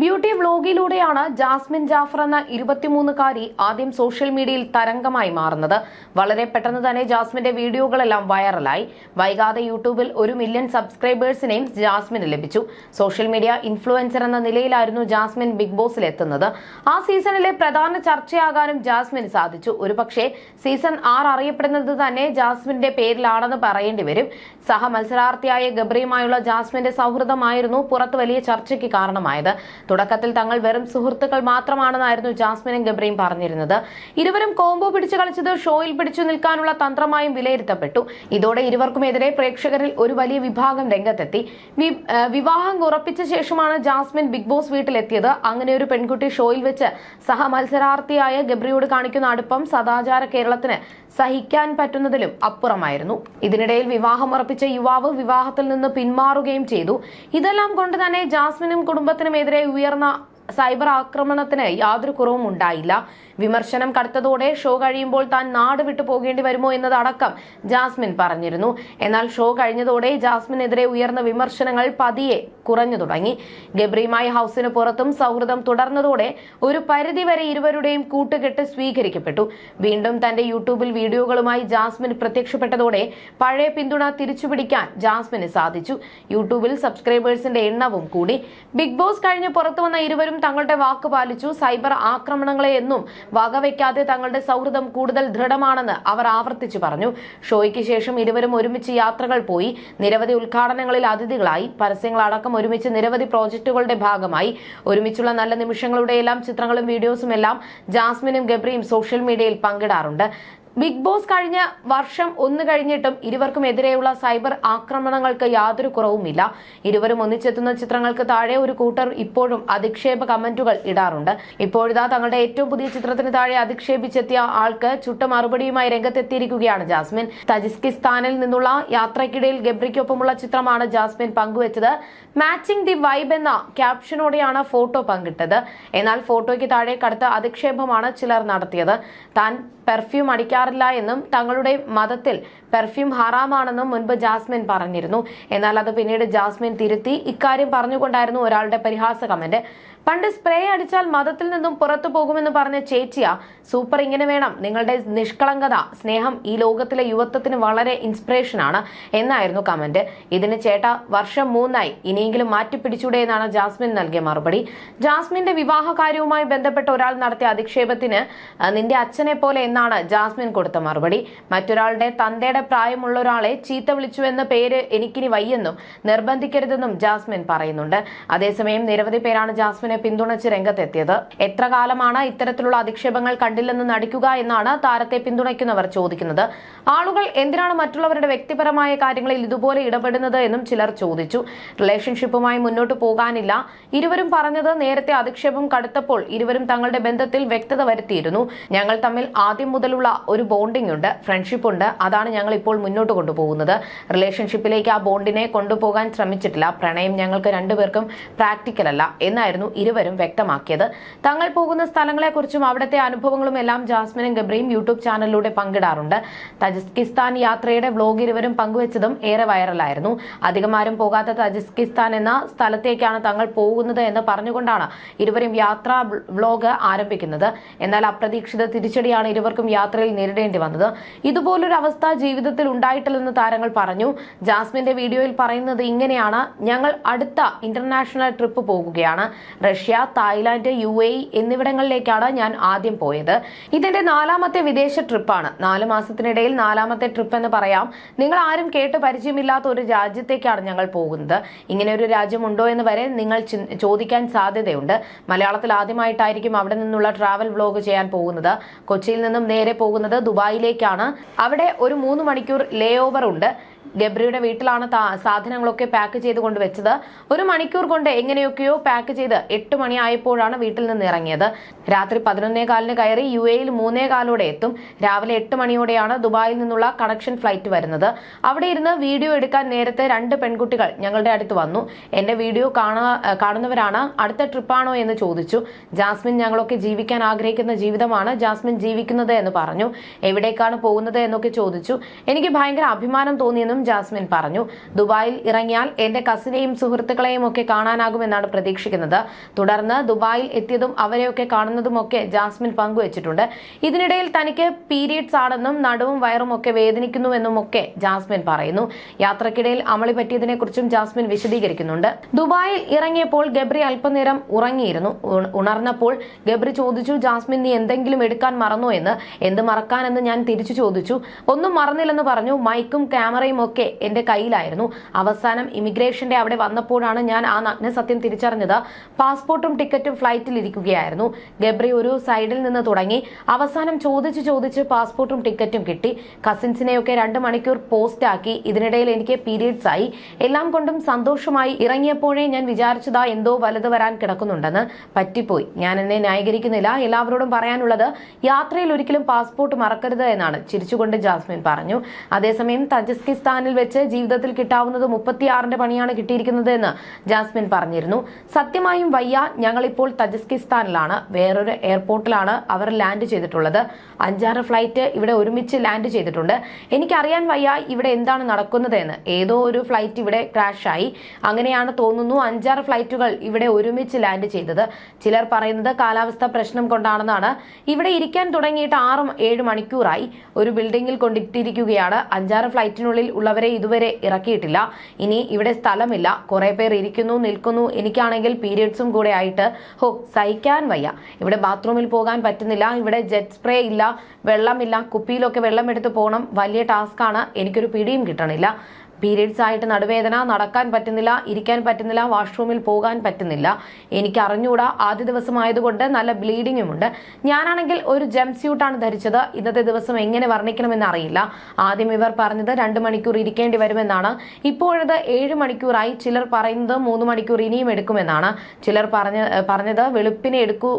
Beauty വ്ലോഗിലൂടെയാണ് Jasmine Jafar എന്ന ഇരുപത്തിമൂന്നുകാരി ആദ്യം social മീഡിയയിൽ തരംഗമായി മാറുന്നത്. വളരെ പെട്ടെന്ന് തന്നെ ജാസ്മിന്റെ വീഡിയോകളെല്ലാം വൈറലായി. വൈകാതെ യൂട്യൂബിൽ ഒരു മില്യൺ സബ്സ്ക്രൈബേഴ്സിനെയും ജാസ്മിന് ലഭിച്ചു. സോഷ്യൽ മീഡിയ ഇൻഫ്ലുവൻസർ എന്ന നിലയിലായിരുന്നു ജാസ്മിൻ ബിഗ് ബോസിൽ എത്തുന്നത് ആ സീസണിലെ പ്രധാന ചർച്ചയാകാനും ജാസ്മിന് സാധിച്ചു. ഒരുപക്ഷെ സീസൺ ആറ് അറിയപ്പെടുന്നത് തന്നെ ജാസ്മിന്റെ പേരിലാണെന്ന് പറയേണ്ടി വരും. സഹ മത്സരാർത്ഥിയായ ഗബ്രിയുമായുള്ള ജാസ്മിന്റെ സൗഹൃദമായിരുന്നു പുറത്ത് വലിയ ചർച്ചയ്ക്ക് കാരണമായത്. തുടക്കത്തിൽ തങ്ങൾ വെറും സുഹൃത്തുക്കൾ മാത്രമാണെന്നായിരുന്നു ജാസ്മിനും ഗബ്രയും പറഞ്ഞിരുന്നത്. ഇരുവരും കോംബോ പിടിച്ചു കളിച്ചത് ഷോയിൽ പിടിച്ചു നിൽക്കാനുള്ള തന്ത്രമായും വിലയിരുത്തപ്പെട്ടു. ഇതോടെ ഇരുവർക്കുമെതിരെ പ്രേക്ഷകരിൽ ഒരു വലിയ വിഭാഗം രംഗത്തെത്തി. വിവാഹം ഉറപ്പിച്ച ശേഷമാണ് ജാസ്മിൻ ബിഗ് ബോസ് വീട്ടിലെത്തിയത്. അങ്ങനെ ഒരു പെൺകുട്ടി ഷോയിൽ വെച്ച് സഹ മത്സരാർത്ഥിയായ ഗബ്രിയോട് കാണിക്കുന്ന അടുപ്പം സദാചാര കേരളത്തിന് സഹിക്കാൻ പറ്റുന്നതിലും അപ്പുറമായിരുന്നു. ഇതിനിടയിൽ വിവാഹം ഉറപ്പിച്ച യുവാവ് വിവാഹത്തിൽ നിന്ന് പിന്മാറുകയും ചെയ്തു. ഇതെല്ലാം കൊണ്ട് തന്നെ ജാസ്മിനും കുടുംബത്തിനുമെതിരെ ഉയർന്ന സൈബർ ആക്രമണത്തിന് യാതൊരു കുറവും ഉണ്ടായില്ല. വിമർശനം കടുത്തതോടെ ഷോ കഴിയുമ്പോൾ താൻ നാട് വിട്ടു പോകേണ്ടി വരുമോ എന്നതടക്കം ജാസ്മിൻ പറഞ്ഞിരുന്നു. എന്നാൽ ഷോ കഴിഞ്ഞതോടെ ജാസ്മിനെതിരെ ഉയർന്ന വിമർശനങ്ങൾ പതിയെ കുറഞ്ഞു തുടങ്ങി. ഗബ്രിയുമായി ഹൗസിന് പുറത്തും സൗഹൃദം തുടർന്നതോടെ ഒരു പരിധിവരെ ഇരുവരുടെയും കൂട്ടുകെട്ട് സ്വീകരിക്കപ്പെട്ടു. വീണ്ടും തന്റെ യൂട്യൂബിൽ വീഡിയോകളുമായി ജാസ്മിൻ പ്രത്യക്ഷപ്പെട്ടതോടെ പഴയ പിന്തുണ തിരിച്ചുപിടിക്കാൻ ജാസ്മിന് സാധിച്ചു. യൂട്യൂബിൽ സബ്സ്ക്രൈബേഴ്സിന്റെ എണ്ണവും കൂടി. ബിഗ് ബോസ് കഴിഞ്ഞ് പുറത്തു വന്ന ഇരുവരും തങ്ങളുടെ വാക്ക് പാലിച്ചു. സൈബർ ആക്രമണങ്ങളെ എന്നും വകവയ്ക്കാതെ തങ്ങളുടെ സൗഹൃദം കൂടുതൽ ദൃഢമാണെന്ന് അവർ ആവർത്തിച്ചു പറഞ്ഞു. ഷോയ്ക്ക് ശേഷം ഇരുവരും ഒരുമിച്ച് യാത്രകൾ പോയി. നിരവധി ഉദ്ഘാടനങ്ങളിൽ അതിഥികളായി. പരസ്യങ്ങളടക്കം ഒരുമിച്ച് നിരവധി പ്രോജക്റ്റുകളുടെ ഭാഗമായി. ഒരുമിച്ചുള്ള നല്ല നിമിഷങ്ങളുടെ എല്ലാം ചിത്രങ്ങളും വീഡിയോസും എല്ലാം ജാസ്മിനും ഗബ്രിയും സോഷ്യൽ മീഡിയയിൽ പങ്കിടാറുണ്ട്. ബിഗ് ബോസ് കഴിഞ്ഞ വർഷം ഒന്ന് കഴിഞ്ഞിട്ടും ഇരുവർക്കും എതിരെയുള്ള സൈബർ ആക്രമണങ്ങൾക്ക് യാതൊരു കുറവുമില്ല. ഇരുവരും ഒന്നിച്ചെത്തുന്ന ചിത്രങ്ങൾക്ക് താഴെ ഒരു കൂട്ടർ ഇപ്പോഴും അധിക്ഷേപ കമന്റുകൾ ഇടാറുണ്ട്. ഇപ്പോഴിതാ തങ്ങളുടെ ഏറ്റവും പുതിയ ചിത്രത്തിന് താഴെ അധിക്ഷേപിച്ചെത്തിയ ആൾക്ക് ചുട്ട മറുപടിയുമായി രംഗത്തെത്തിയിരിക്കുകയാണ് ജാസ്മിൻ. തജിസ്കിസ്ഥാനിൽ നിന്നുള്ള യാത്രയ്ക്കിടയിൽ ഗബ്രിക്കൊപ്പമുള്ള ചിത്രമാണ് ജാസ്മിൻ പങ്കുവച്ചത്. മാച്ചിങ് ദി വൈബ് എന്ന ക്യാപ്ഷനോടെയാണ് ഫോട്ടോ പങ്കിട്ടത്. എന്നാൽ ഫോട്ടോയ്ക്ക് താഴെ കടുത്ത അധിക്ഷേപമാണ് ചിലർ നടത്തിയത്. താൻ പെർഫ്യൂം അടിക്കാറില്ല എന്നും തങ്ങളുടെ മതത്തിൽ പെർഫ്യൂം ഹറാമാണെന്നും മുൻപ് ജാസ്മിൻ പറഞ്ഞിരുന്നു. എന്നാൽ അത് പിന്നീട് ജാസ്മിൻ തിരുത്തി ഇക്കാര്യം പറഞ്ഞുകൊണ്ടായിരുന്നു ഒരാളുടെ പരിഹാസ കമന്റ് പണ്ട് സ്പ്രേ അടിച്ചാൽ മതത്തിൽ നിന്നും പുറത്തു പോകുമെന്ന് പറഞ്ഞ ചേച്ചിയ സൂപ്പർ ഇങ്ങനെ വേണം. നിങ്ങളുടെ നിഷ്കളങ്കത സ്നേഹം ഈ ലോകത്തിലെ യുവത്വത്തിന് വളരെ ഇൻസ്പിറേഷൻ ആണ് എന്നായിരുന്നു കമന്റ് ഇതിന് ചേട്ട വർഷം മൂന്നായി. ഇനിയെങ്കിലും മാറ്റിപ്പിടിച്ചൂടെ എന്നാണ് ജാസ്മിൻ നൽകിയ മറുപടി. ജാസ്മിന്റെ വിവാഹ കാര്യവുമായി ബന്ധപ്പെട്ട ഒരാൾ നടത്തിയ അധിക്ഷേപത്തിന് "ആ, നിന്റെ അച്ഛനെ പോലെ എന്നാണ് ജാസ്മിൻ കൊടുത്ത മറുപടി. മറ്റൊരാളുടെ തന്തയുടെ പ്രായമുള്ള ഒരാളെ ചീത്ത വിളിച്ചു എന്ന പേര് എനിക്കിനി വയ്യെന്നും നിർബന്ധിക്കരുതെന്നും ജാസ്മിൻ പറയുന്നുണ്ട്. അതേസമയം നിരവധി പേരാണ് ജാസ്മിനെ പിന്തുണച്ച് രംഗത്തെത്തിയത്. എത്ര കാലമാണ് ഇത്തരത്തിലുള്ള അധിക്ഷേപങ്ങൾ കണ്ടില്ലെന്ന് നടിക്കുക എന്നാണ് താരത്തെ പിന്തുണയ്ക്കുന്നവർ ചോദിക്കുന്നത്. ആളുകൾ എന്തിനാണ് മറ്റുള്ളവരുടെ വ്യക്തിപരമായ കാര്യങ്ങളിൽ ഇതുപോലെ ഇടപെടുന്നത് എന്നും ചിലർ ചോദിച്ചു. റിലേഷൻഷിപ്പുമായി മുന്നോട്ട് പോകാനില്ല. ഇരുവരും പറഞ്ഞത് നേരത്തെ അധിക്ഷേപം കടുത്തപ്പോൾ ഇരുവരും തങ്ങളുടെ ബന്ധത്തിൽ വ്യക്തത വരുത്തിയിരുന്നു. ഞങ്ങൾ തമ്മിൽ ആദ്യം മുതലുള്ള ഒരു ബോണ്ടിംഗ് ഉണ്ട് ഫ്രണ്ട്ഷിപ്പ് ഉണ്ട്. അതാണ് ഞങ്ങൾ ഇപ്പോൾ മുന്നോട്ട് കൊണ്ടുപോകുന്നത്. റിലേഷൻഷിപ്പിലേക്ക് ആ ബോണ്ടിനെ കൊണ്ടുപോകാൻ ശ്രമിച്ചിട്ടില്ല. പ്രണയം ഞങ്ങൾക്ക് രണ്ടുപേർക്കും പ്രാക്ടിക്കൽ അല്ല എന്നായിരുന്നു ഇരുവരും വ്യക്തമാക്കിയത്. തങ്ങൾ പോകുന്ന സ്ഥലങ്ങളെക്കുറിച്ചും അവിടുത്തെ അനുഭവങ്ങളും എല്ലാം ജാസ്മിനും ഗബ്രിയും യൂട്യൂബ് ചാനലിലൂടെ പങ്കിടാറുണ്ട്. തജിക്കിസ്ഥാൻ യാത്രയുടെ വ്ലോഗ് ഇരുവരും പങ്കുവച്ചതും ഏറെ വൈറലായിരുന്നു. അധികമാരും പോകാത്ത തജിക്കിസ്ഥാൻ എന്ന സ്ഥലത്തേക്കാണ് തങ്ങൾ പോകുന്നത് എന്ന് പറഞ്ഞുകൊണ്ടാണ് ഇരുവരും യാത്രാ വ്ലോഗ് ആരംഭിക്കുന്നത്. എന്നാൽ അപ്രതീക്ഷിത തിരിച്ചടിയാണ് ഇരുവർക്കും യാത്രയിൽ നേരിടേണ്ടി വന്നത്. ഇതുപോലൊരു അവസ്ഥ ജീവിതത്തിൽ ഉണ്ടായിട്ടില്ലെന്ന് താരങ്ങൾ പറഞ്ഞു. ജാസ്മിന്റെ വീഡിയോയിൽ പറയുന്നത് ഇങ്ങനെയാണ്. ഞങ്ങൾ അടുത്ത ഇന്റർനാഷണൽ ട്രിപ്പ് പോകുകയാണ്. റഷ്യ തായ്ലാന്റ് യു എ എന്നിവിടങ്ങളിലേക്കാണ് ഞാൻ ആദ്യം പോയത്. ഇതിന്റെ നാലാമത്തെ വിദേശ ട്രിപ്പാണ്. നാല് മാസത്തിനിടയിൽ നാലാമത്തെ ട്രിപ്പ് എന്ന് പറയാം. നിങ്ങൾ ആരും കേട്ട് പരിചയമില്ലാത്ത ഒരു രാജ്യത്തേക്കാണ് ഞങ്ങൾ പോകുന്നത്. ഇങ്ങനെ ഒരു രാജ്യമുണ്ടോ എന്ന് വരെ നിങ്ങൾ ചോദിക്കാൻ സാധ്യതയുണ്ട്. മലയാളത്തിൽ ആദ്യമായിട്ടായിരിക്കും അവിടെ നിന്നുള്ള ട്രാവൽ വ്ലോഗ് ചെയ്യാൻ പോകുന്നത്. കൊച്ചിയിൽ നിന്നും നേരെ പോകുന്നത് ദുബായിലേക്കാണ്. അവിടെ ഒരു മൂന്ന് മണിക്കൂർ ലേ ഓവർ ഉണ്ട്. ഗബ്രിയുടെ വീട്ടിലാണ് സാധനങ്ങളൊക്കെ പാക്ക് ചെയ്ത് കൊണ്ട് വെച്ചത്. ഒരു മണിക്കൂർ കൊണ്ട് എങ്ങനെയൊക്കെയോ പാക്ക് ചെയ്ത് എട്ട് മണിയായപ്പോഴാണ് വീട്ടിൽ നിന്ന് ഇറങ്ങിയത്. രാത്രി പതിനൊന്നേ കാലിന് കയറി യു എയിൽ മൂന്നേ കാലോടെ എത്തും. രാവിലെ എട്ട് മണിയോടെയാണ് ദുബായിൽ നിന്നുള്ള കണക്ഷൻ ഫ്ലൈറ്റ് വരുന്നത്. അവിടെ ഇരുന്ന് വീഡിയോ എടുക്കാൻ നേരത്തെ രണ്ട് പെൺകുട്ടികൾ ഞങ്ങളുടെ അടുത്ത് വന്നു. എന്റെ വീഡിയോ കാണാ കാണുന്നവരാണ്. അടുത്ത ട്രിപ്പാണോ എന്ന് ചോദിച്ചു. ജാസ്മിൻ ഞങ്ങളൊക്കെ ജീവിക്കാൻ ആഗ്രഹിക്കുന്ന ജീവിതമാണ്. ജാസ്മിൻ ജീവിക്കുന്നത് എന്ന് പറഞ്ഞു. എവിടേക്കാണ് പോകുന്നത്? എന്നൊക്കെ ചോദിച്ചു. എനിക്ക് ഭയങ്കര അഭിമാനം തോന്നിയെന്നും എന്നും ജാസ്മിൻ പറഞ്ഞു. ദുബായിൽ ഇറങ്ങിയാൽ എന്റെ കസിനെയും സുഹൃത്തുക്കളെയും ഒക്കെ കാണാനാകുമെന്നാണ് പ്രതീക്ഷിക്കുന്നത്. തുടർന്ന് ദുബായിൽ എത്തിയതും അവരെയൊക്കെ കാണുന്നതുമൊക്കെ ജാസ്മിൻ പങ്കുവച്ചിട്ടുണ്ട്. ഇതിനിടയിൽ തനിക്ക് പീരീഡ്സ് ആണെന്നും നടുവും വയറും ഒക്കെ വേദനിക്കുന്നുവെന്നും ഒക്കെ ജാസ്മിൻ പറയുന്നു. യാത്രക്കിടയിൽ അമളി പറ്റിയതിനെക്കുറിച്ചും ജാസ്മിൻ വിശദീകരിക്കുന്നുണ്ട്. ദുബായിൽ ഇറങ്ങിയപ്പോൾ ഗബ്രി അല്പനേരം ഉറങ്ങിയിരുന്നു. ഉണർന്നപ്പോൾ ഗബ്രി ചോദിച്ചു ജാസ്മിൻ നീ എന്തെങ്കിലും എടുക്കാൻ മറന്നോ എന്ന്? എന്ത് മറക്കാനെന്ന് ഞാൻ തിരിച്ചു ചോദിച്ചു. ഒന്നും മറന്നില്ലെന്ന് പറഞ്ഞു. മൈക്കും ക്യാമറയും ഒക്കെ എന്റെ കയ്യിലായിരുന്നു. അവസാനം ഇമിഗ്രേഷന്റെ അവിടെ വന്നപ്പോഴാണ് ഞാൻ ആ നഗ്ന സത്യം തിരിച്ചറിഞ്ഞത്. പാസ്പോർട്ടും ടിക്കറ്റും ഫ്ലൈറ്റിൽ ഇരിക്കുകയായിരുന്നു. ഗബ്രി ഒരു സൈഡിൽ നിന്ന് തുടങ്ങി. അവസാനം ചോദിച്ച് ചോദിച്ച് പാസ്പോർട്ടും ടിക്കറ്റും കിട്ടി. കസിൻസിനെയൊക്കെ രണ്ട് മണിക്കൂർ പോസ്റ്റ് ആക്കി ഇതിനിടയിൽ എനിക്ക് പീരീഡ്സ് ആയി. എല്ലാം കൊണ്ടും സന്തോഷമായി ഇറങ്ങിയപ്പോഴേ ഞാൻ വിചാരിച്ചതാ എന്തോ വലുത് വരാൻ കിടക്കുന്നുണ്ടെന്ന് പറ്റിപ്പോയി. ഞാൻ എന്നെ ന്യായീകരിക്കുന്നില്ല. എല്ലാവരോടും പറയാനുള്ളത് യാത്രയിൽ ഒരിക്കലും പാസ്പോർട്ട് മറക്കരുത് എന്നാണ്. ചിരിച്ചുകൊണ്ട് ജാസ്മിൻ പറഞ്ഞു. അതേസമയം തജിക്കിസ്ഥാനിൽ വെച്ച് ജീവിതത്തിൽ കിട്ടാവുന്നത് മുപ്പത്തിയാറിന്റെ പണിയാണ് കിട്ടിയിരിക്കുന്നത് എന്ന് ജാസ്മിൻ പറഞ്ഞിരുന്നു. സത്യമായും വയ്യ ഞങ്ങളിപ്പോൾ തജിക്കിസ്ഥാനിലാണ്. വേറൊരു എയർപോർട്ടിലാണ് അവർ ലാൻഡ് ചെയ്തിട്ടുള്ളത്. അഞ്ചാറ് ഫ്ലൈറ്റ് ഇവിടെ ഒരുമിച്ച് ലാൻഡ് ചെയ്തിട്ടുണ്ട്. എനിക്കറിയാൻ വയ്യ ഇവിടെ എന്താണ് നടക്കുന്നത് എന്ന് ഏതോ ഒരു ഫ്ലൈറ്റ് ഇവിടെ ക്രാഷായി. അങ്ങനെയാണ് തോന്നുന്നു അഞ്ചാറ് ഫ്ലൈറ്റുകൾ ഇവിടെ ഒരുമിച്ച് ലാൻഡ് ചെയ്തത്. ചിലർ പറയുന്നത് കാലാവസ്ഥ പ്രശ്നം കൊണ്ടാണെന്നാണ്. ഇവിടെ ഇരിക്കാൻ തുടങ്ങിയിട്ട് ആറും ഏഴ് മണിക്കൂറായി. ഒരു ബിൽഡിംഗിൽ കൊണ്ടിട്ടിരിക്കുകയാണ്. അഞ്ചാറ് ഫ്ലൈറ്റിനുള്ളിൽ ഉള്ളവരെ ഇതുവരെ ഇറക്കിയിട്ടില്ല. ഇനി ഇവിടെ സ്ഥലമില്ല. കുറെ പേർ ഇരിക്കുന്നു നിൽക്കുന്നു. എനിക്കാണെങ്കിൽ പീരിയഡ്സും കൂടെ ആയിട്ട് ഹോ സഹിക്കാൻ വയ്യ. ഇവിടെ ബാത്റൂമിൽ പോകാൻ പറ്റുന്നില്ല. ഇവിടെ ജെറ്റ് സ്പ്രേ ഇല്ല വെള്ളമില്ല. കുപ്പിയിലൊക്കെ വെള്ളം എടുത്ത് പോകണം. വലിയ ടാസ്ക്കാണ്. എനിക്കൊരു പിടിയും കിട്ടണില്ല. പീരീഡ്സ് ആയിട്ട് നടുവേദന നടക്കാൻ പറ്റുന്നില്ല ഇരിക്കാൻ പറ്റുന്നില്ല വാഷ്റൂമിൽ പോകാൻ പറ്റുന്നില്ല. എനിക്ക് അറിഞ്ഞുകൂടാ ആദ്യ ദിവസമായതുകൊണ്ട് നല്ല ബ്ലീഡിങ്ങും ഉണ്ട് ഞാനാണെങ്കിൽ ഒരു ജംപ് സ്യൂട്ടാണ് ധരിച്ചത്. ഇന്നത്തെ ദിവസം എങ്ങനെ വർണിക്കണമെന്ന് അറിയില്ല. ആദ്യം ഇവർ പറഞ്ഞത് രണ്ട് മണിക്കൂർ ഇരിക്കേണ്ടി വരുമെന്നാണ്. ഇപ്പോഴത് ഏഴ് മണിക്കൂറായി ചിലർ പറയുന്നത് മൂന്ന് മണിക്കൂർ ഇനിയും എടുക്കുമെന്നാണ്. ചിലർ പറഞ്ഞ പറഞ്ഞത് വെളുപ്പിനെ എടുക്കൂ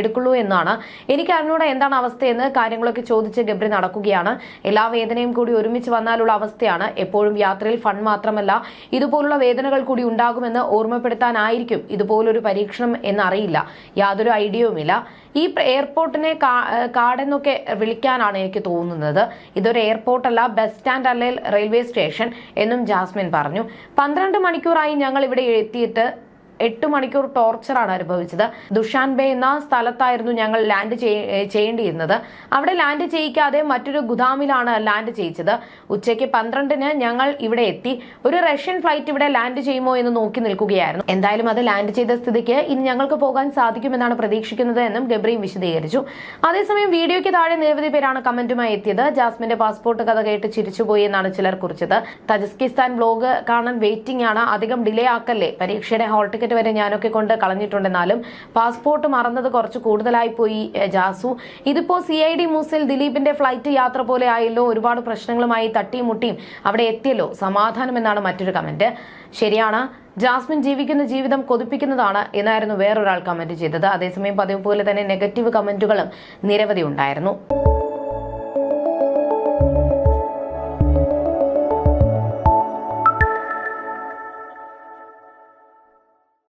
എടുക്കുള്ളൂ എന്നാണ്. എനിക്ക് അറിഞ്ഞൂടാ എന്താണ് അവസ്ഥയെന്ന് കാര്യങ്ങളൊക്കെ ചോദിച്ച് ഗബ്രി നടക്കുകയാണ്. എല്ലാ വേദനയും കൂടി ഒരുമിച്ച് വന്നാലുള്ള അവസ്ഥയാണ് എപ്പോഴും യാത്രയിൽ ഫൺ മാത്രമല്ല ഇതുപോലുള്ള വേദനകൾ കൂടി ഉണ്ടാകുമെന്ന് ഓർമ്മപ്പെടുത്താനായിരിക്കും ഇതുപോലൊരു പരീക്ഷണം എന്നറിയില്ല. യാതൊരു ഐഡിയയുമില്ല ഈ എയർപോർട്ടിനെ കാടെന്നൊക്കെ വിളിക്കാനാണ് എനിക്ക് തോന്നുന്നത്. ഇതൊരു എയർപോർട്ടല്ല ബസ് സ്റ്റാൻഡ് അല്ലെങ്കിൽ റെയിൽവേ സ്റ്റേഷൻ എന്നും ജാസ്മിൻ പറഞ്ഞു. പന്ത്രണ്ട് മണിക്കൂറായി ഞങ്ങൾ ഇവിടെ എത്തിയിട്ട് എട്ട് മണിക്കൂർ ടോർച്ചറാണ് അനുഭവിച്ചത്. ദുഷാൻബെ എന്ന സ്ഥലത്തായിരുന്നു ഞങ്ങൾ ലാൻഡ് ചെയ്യേണ്ടിയിരുന്നത്. അവിടെ ലാൻഡ് ചെയ്യിക്കാതെ മറ്റൊരു ഗുദാമിലാണ് ലാൻഡ് ചെയ്യിച്ചത്. ഉച്ചയ്ക്ക് പന്ത്രണ്ടിന് ഞങ്ങൾ ഇവിടെ എത്തി. ഒരു റഷ്യൻ ഫ്ലൈറ്റ് ഇവിടെ ലാൻഡ് ചെയ്യുമോ എന്ന് നോക്കി നിൽക്കുകയായിരുന്നു. എന്തായാലും അത് ലാൻഡ് ചെയ്ത സ്ഥിതിക്ക് ഇനി ഞങ്ങൾക്ക് പോകാൻ സാധിക്കുമെന്നാണ് പ്രതീക്ഷിക്കുന്നത് എന്നും ഗബ്രീം വിശദീകരിച്ചു. അതേസമയം വീഡിയോയ്ക്ക് താഴെ നിരവധി പേരാണ് കമന്റുമായി എത്തിയത്. ജാസ്മിന്റെ പാസ്പോർട്ട് കഥ കേട്ട് ചിരിച്ചുപോയി എന്നാണ് ചിലർ കുറിച്ചത്. തജിക്കിസ്ഥാൻ ബ്ലോഗ് കാണാൻ വെയിറ്റിംഗ് ആണ്. അധികം ഡിലേ ആക്കല്ലേ? പരീക്ഷയുടെ ഹാൾ വരെ ഞാനൊക്കെ കൊണ്ട് കളഞ്ഞിട്ടുണ്ടെന്നാലും പാസ്പോർട്ട് മറന്നത് കുറച്ച് കൂടുതലായി പോയി ജാസു. ഇതിപ്പോ സി ഐ ഡി മൂസിൽ ദിലീപിന്റെ ഫ്ലൈറ്റ് യാത്ര പോലെ ആയല്ലോ ഒരുപാട് പ്രശ്നങ്ങളുമായി തട്ടിയും മുട്ടിയും അവിടെ എത്തിയല്ലോ. സമാധാനം എന്നാണ് മറ്റൊരു കമന്റ് ശരിയാണ്. ജാസ്മിൻ ജീവിക്കുന്ന ജീവിതം കൊതിപ്പിക്കുന്നതാണ് എന്നായിരുന്നു വേറൊരാൾ കമന്റ് ചെയ്തത്. അതേസമയം പതിവ് പോലെ തന്നെ നെഗറ്റീവ് കമന്റുകളും നിരവധി ഉണ്ടായിരുന്നു.